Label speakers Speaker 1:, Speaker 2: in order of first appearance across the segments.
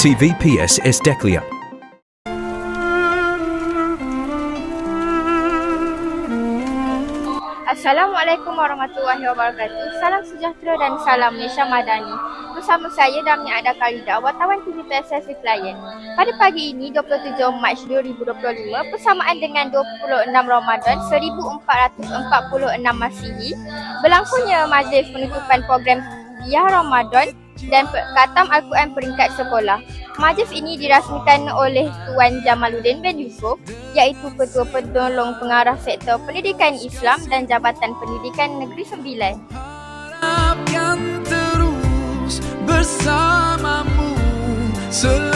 Speaker 1: TVPS Esteklia.
Speaker 2: Assalamualaikum warahmatullahi wabarakatuh. Salam sejahtera dan salam Malaysia Madani. Bersama saya Dami Ada Karida, wartawan TV PSS Client. Pada pagi ini 27 Mac 2025 bersamaan dengan 26 Ramadan 1446 Masihi, berlangsungnya majlis penutupan program Ya Ramadan dan Katam Al-Quran peringkat sekolah. Majlis ini dirasmikan oleh Tuan Jamaluddin bin Yusof iaitu Ketua Penolong Pengarah Sektor Pendidikan Islam dan Jabatan Pendidikan Negeri Sembilan.
Speaker 3: harapkan terus bersamamu selamanya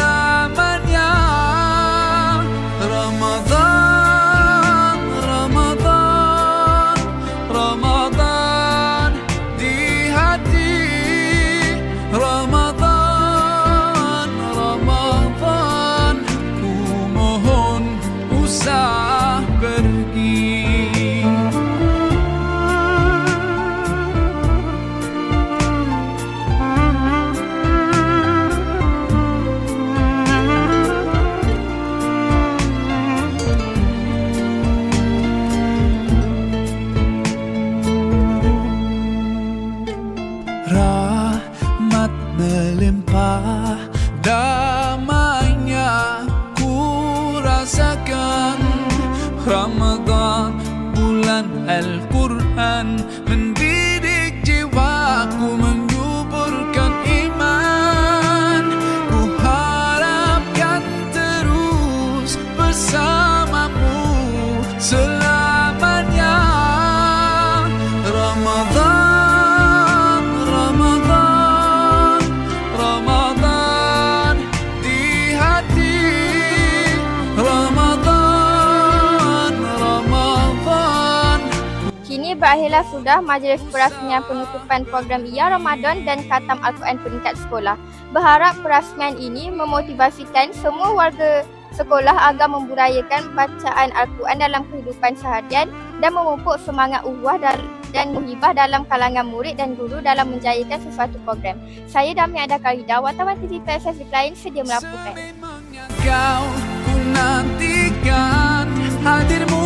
Speaker 3: فجر بولان القرآن
Speaker 2: من sampai sudah majlis perasmian penutupan program Ia Ramadan dan Katam Al-Quran Peringkat Sekolah. Berharap perasmian ini memotivasikan semua warga sekolah agar memburayakan bacaan Al-Quran dalam kehidupan seharian dan memupuk semangat uhwah dan dan menghibah dalam kalangan murid dan guru dalam menjayakan sesuatu program. Saya Dami Ada Karida, wartawan TV PSS di Klien sedia melaporkan.
Speaker 3: Kau nantikan hadirmu